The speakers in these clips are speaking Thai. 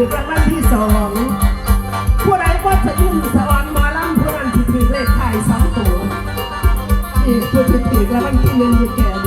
ถือรางวันที่สองผู้ใดว่าจะยุ่งสะออนหมอลำเพื่อนที่ถือเลขไทยสองตัวนี่ผู้ที่ถือรางวันที่หนึ่งอยู่แก่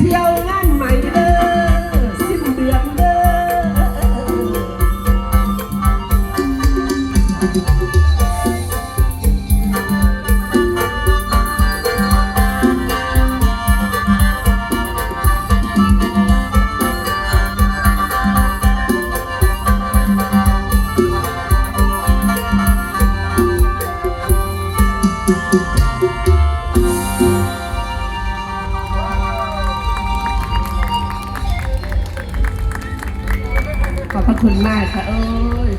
เที่ยวง คุณมากค่ะเอ้ย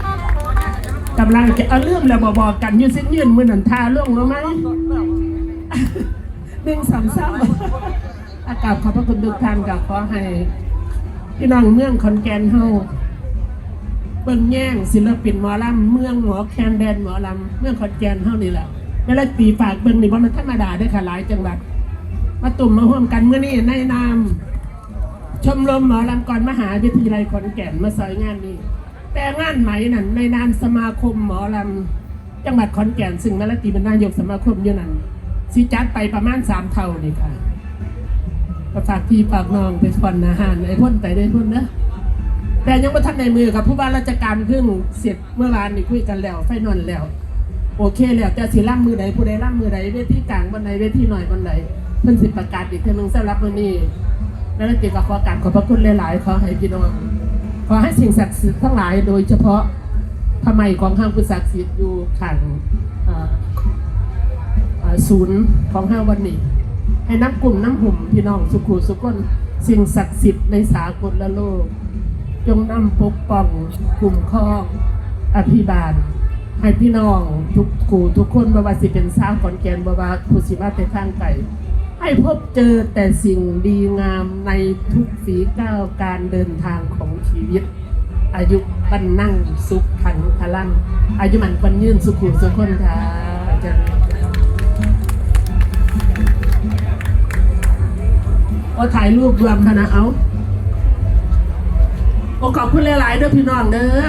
กำลังจะเอาเรื่องแล้วบอกกันยืนเส้นยืนมือหนันทาล่วงแล้วไหมหนึ่งสามสามอากาศขอบพระคุณทุกท่านกับขอให้พี่น้องเมืองขอนแก่นเฮาเบิ่งแย่งศิลปินหมอลำเมืองหมอแคนแดนหมอลำเมืองขอนแก่นเฮานี่แหละเวลาปีฝากเบิ่งนี่บ่มันธรรมดาได้ค่ะหลายจังหวัดมาตุ่มมาร่วมกันเมื่อนี้ในนาม ชมรมหมอลำกรมหาวิทยาลัยขอนแก่นมาสอยงานนี้ แต่งานไหมนั่นในนามสมาคมหมอลำจังหวัดขอนแก่นซึ่งแม่ละตีเป็นนายกสมาคมอยู่นั่นสิจัดไปประมาณสามเท่านี่ค่ะก็ฝากพี่ฝากน้องไปฟันอาหารไอ้พ่นไปได้พ่นนะแต่ยังไม่ทันในมือกับผู้ว่าราชการเพิ่งเสร็จเมื่อวานนี่คุยกันแล้วไฟนอนแล้ว โอเคแล้วจะสิล่ำมือใดผู้ใดล่ำมือใดเวทีกลางบันไดเวทีหน่อยบันไดเพิ่นสิประกาศอีกเทีนึงสำหรับมื้อนี้ แล้วติก็ขอการขอบพระคุณหลายๆขอให้พี่น้องขอให้สิ่งศักดิ์สิทธิ์ทั้งหลาย โดยเฉพาะพระไมของห้างพุทธศักดิ์สิทธิ์อยู่ขังศูนย์ของห้างวันนี้ ให้น้ำกลุ่มน้ำหุ่มพี่น้องสุขุสุขคนสิ่งศักดิ์สิทธิ์ในสากลละโลก จงนำปกป้องคุ้มครองอภิบาล ให้พี่น้องทุกครูทุกคนบวาสิเป็นสาวขอนแก่นบวาผู้สิมาแต่ทางไกล ให้พบเจอแต่สิ่งดีงามในทุกฝีก้าวการเดินทางของชีวิต อายุปันนั่งสุขขังพลังอายุมันปันยืนสุขุมสุขคนค่ะอาจารย์โอ้ถ่ายรูปรวมคณะเอาโอ้ขอบคุณหลายๆเด้อพี่น้องเด้อ